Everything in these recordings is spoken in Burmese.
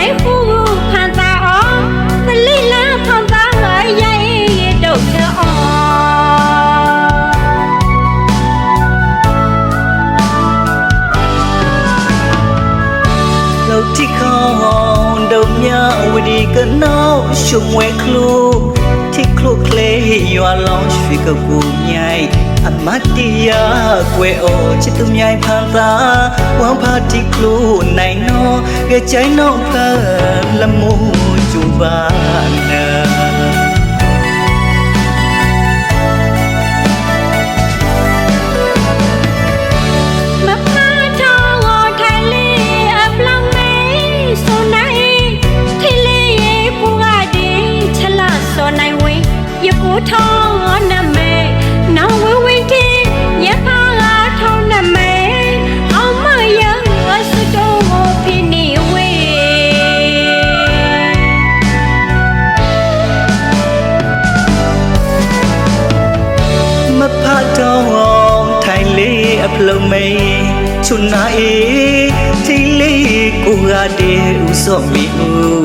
နိုင်ဖူးဖန်သာအောင်သလိလာဖန်သာရဲ့ရဲ့တော့ချောလောက်တိခေါဒုံမြဝဒီကနောရှုံဝဲခလူ ကလေးရွာလောင်းရွှေကကူမြိုင်အမတ်တရားကွယ်အော်ချစ်သူမြိုင်ဖန်သာဝမ်ဖာတိခလို့နိုင်နော်ကဲချိုင်းတော့ဖန်လမိုးကျူပါနာ အဖလုံးမေးချွနာအေးထိလေးကိုရတဲ့ဥစောမီဦး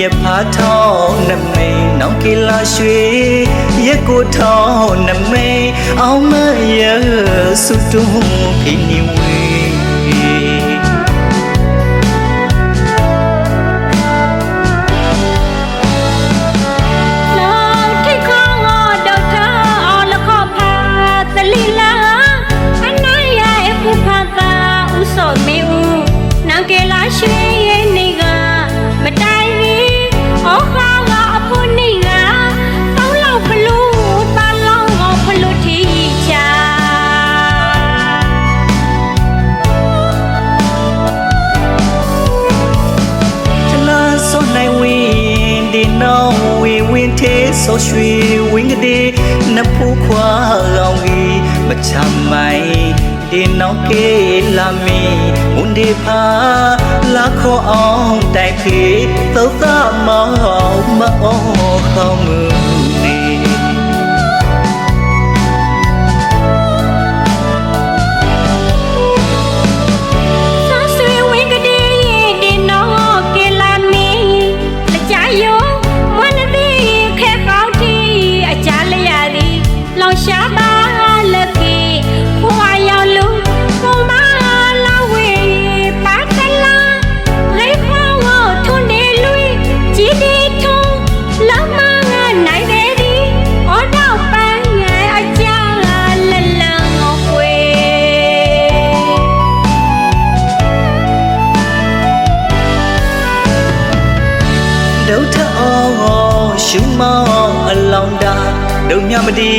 ရဖာထောင်းနမေနောင်ကလာရွှေရကိုထောင်းနမေအောင်မရစုတုံးဖိနေဝေ နိုင်ဝင်းဒီနောင်ဝေဝင်းသေးစောရွှေဝင်းကလေးနဖူးခွာကောင်းကြီးမချမိုင်ဒီနောင်ကေလာမီမွန်ဒီဖာလာခေါ်အောင် တိုက်ဖေးသုတ်သမမောင်မအောခေါင်းမှုနေ ဒုထအောင်ရှုမောင်းအလောင်းတာဒုံမြမတီ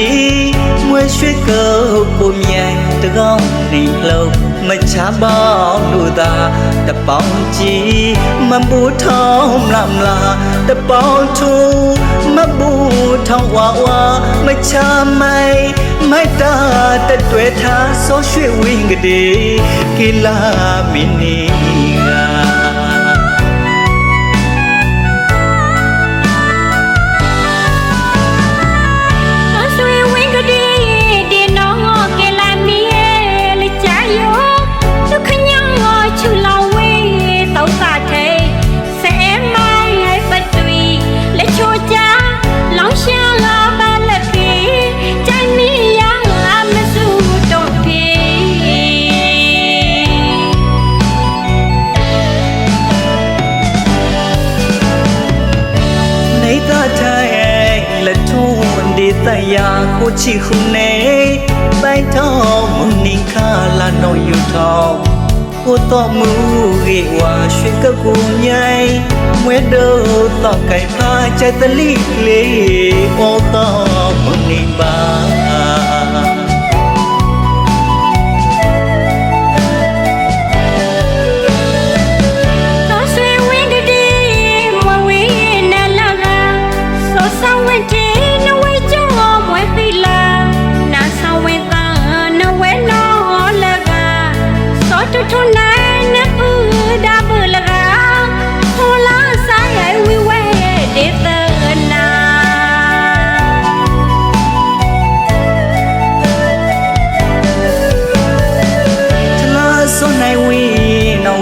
မွေရွှေကုတ်ကိုမြိုင်တကောင်းနေလုံးမချပေါင်းလို့သာတပေါင်းကြည့်မဘူထောင်းမလားမလားတပေါင်းထူမဘူထောင်းဝါဝါမချမိုင်မိုက်တာတတွေ့ထားဆောရွှေဝင်းကလေးကိလာမီနီ ဒီတယာကိုချီခုနေပိုင်တော်မုန်နိခါလာနောယူထောင်းကိုတော်မူရေဝါရွှေကကူမြိုင်မွဲတော့တော့ကြိုင်ဖာချက်တလိလေး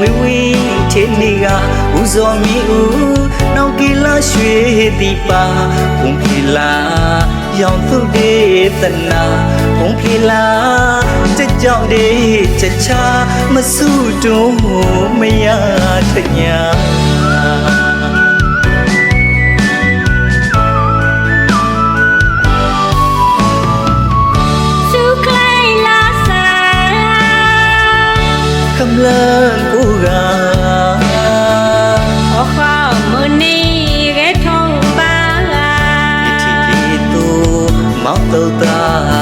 ဝီဝင်းထေနေကဥဇော်မီဦးနောင်ကီလာရွှေတိပါဘုံကီလာရောင်သူဒေသနာဘုံကီလာကြကြောင်ဒေချက်ချာမစုတုံးမရထညာ after that